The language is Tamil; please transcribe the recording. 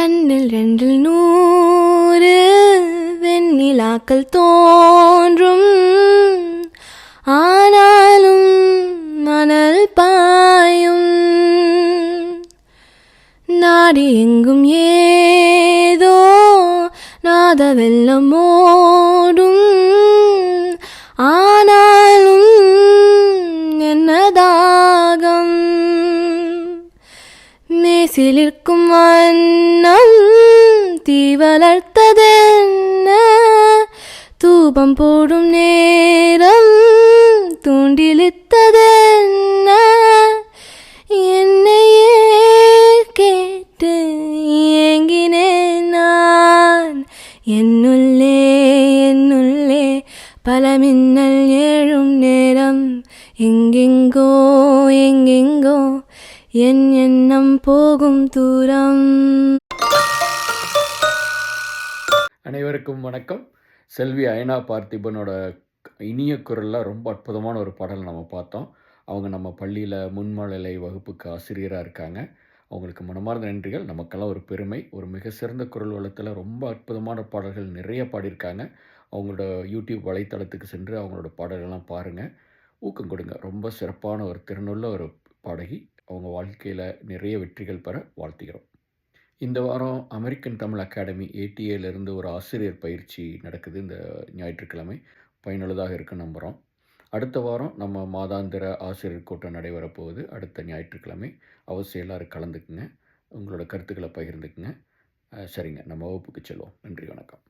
கண்ணில் ரெண்டில் நூறு வெண்ணிலாக்கள் தோன்றும். ஆனாலும் மணல் பாயும். நாடி எங்கும் ஏதோ நாத வெள்ளம் ஓடும். ஆனாலும் என்ன தாகம்? മനസ്സിലിരിക്കും വണ്ണം തീ വളർത്തതെന്ന തൂപം പോടും നേരം തൂണ്ടിലിത്തതെന്ന. എന്നെ കേട്ട് എങ്കിനെ നാൻ എന്നുള്ളേ എന്നുള്ളേ പല മിന്നൽ ഏഴും നേരം. എങ്കിങ്കോ എങ്കിങ്കോ என் எண்ணம் போகும் தூரம். அனைவருக்கும் வணக்கம். செல்வி அயனா பார்த்திபனோட இனிய குரலில் ரொம்ப அற்புதமான ஒரு பாடல் நம்ம பார்த்தோம். அவங்க நம்ம பள்ளியில் முன்மழலை வகுப்புக்கு ஆசிரியராக இருக்காங்க. அவங்களுக்கு மனமார்ந்த நன்றிகள். நமக்கெல்லாம் ஒரு பெருமை. ஒரு மிக சிறந்த குரல் வளத்தில் ரொம்ப அற்புதமான பாடல்கள் நிறைய பாடியிருக்காங்க. அவங்களோட யூடியூப் வலைத்தளத்துக்கு சென்று அவங்களோட பாடல்கள்லாம் பாருங்கள் ஊக்கம் கொடுங்க. ரொம்ப சிறப்பான ஒரு திறனுள்ள ஒரு பாடகி. அவங்க வாழ்க்கையில் நிறைய வெற்றிகள் பெற வாழ்த்துகிறோம். இந்த வாரம் அமெரிக்கன் தமிழ் அகாடமி ஏடிஏலேருந்து ஒரு ஆசிரியர் பயிற்சி நடக்குது இந்த ஞாயிற்றுக்கிழமை. பயனுள்ளதாக இருக்க நம்புகிறோம் அடுத்த வாரம் நம்ம மாதாந்திர ஆசிரியர் கூட்டம் நடைபெறப்போகுது அடுத்த ஞாயிற்றுக்கிழமை அவசியம் எல்லோரும் கலந்துக்குங்க. உங்களோட கருத்துக்களை பகிர்ந்துக்குங்க. சரிங்க. நம்ம வகுப்புக்கு செல்வோம். நன்றி வணக்கம்.